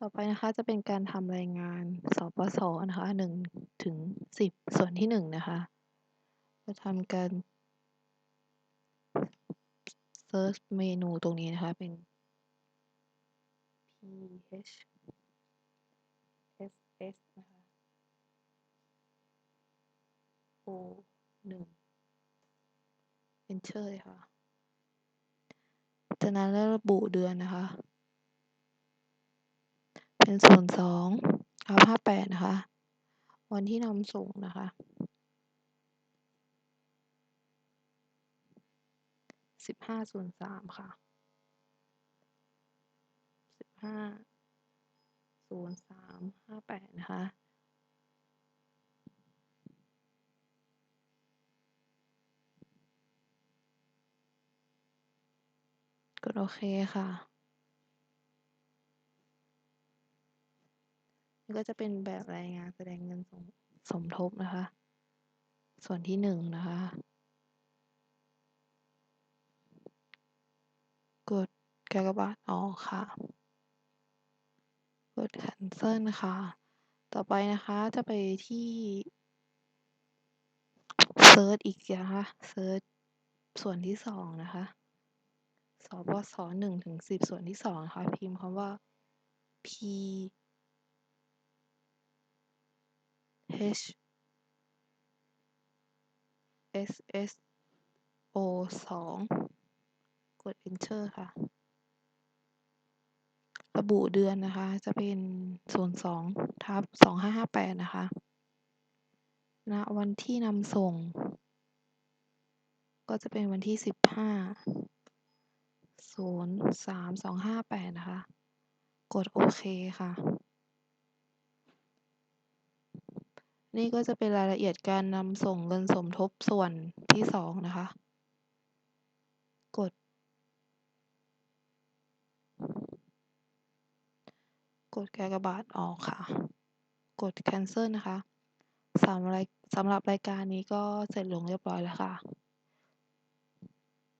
ต่อไปนะคะจะเป็นการทำรายงาน สปส นะคะหนึ่งถึงสิบส่วนที่หนึ่งนะคะ จะทำการ search เมนูตรงนี้นะคะ เป็น ph ss นะคะ o หนึ่ง enter เลยค่ะ จากนั้นแล้วระบุเดือนนะคะ เป็นศูนย์สองครับห้าแปดนะคะ วันที่นำส่งนะคะ สิบห้าศูนย์สามค่ะ สิบห้าศูนย์สามห้าแปดนะคะกดโอเคค่ะ นี่ก็จะเป็นแบบรายงานแสดงเงินสมสมทบนะคะ ส่วนที่หนึ่งนะคะ กดกากบาทออกค่ะ กด cancel ค่ะ ต่อไปนะคะจะไปที่ search อีกนะคะ search ส่วนที่สองนะคะสปสหนึ่งถึงสิบส่วนที่สองนะคะพิมพ์คำว่า p h s s o สองกด enter ค่ะ ระบุเดือนนะคะ จะเป็นศูนย์สองทับสองห้าห้าแปดนะคะณวันที่นำส่ง ก็จะเป็นวันที่สิบห้าศูนย์สามสองห้าแปดนะคะ กดโอเคค่ะ นี่ก็จะเป็นรายละเอียดการนำส่งเงินสมทบส่วนที่สองนะคะ กด กดกากบาทออกค่ะ กด cancel นะคะสำหรับสำหรับรายการนี้ก็เสร็จลงเรียบร้อยแล้วค่ะ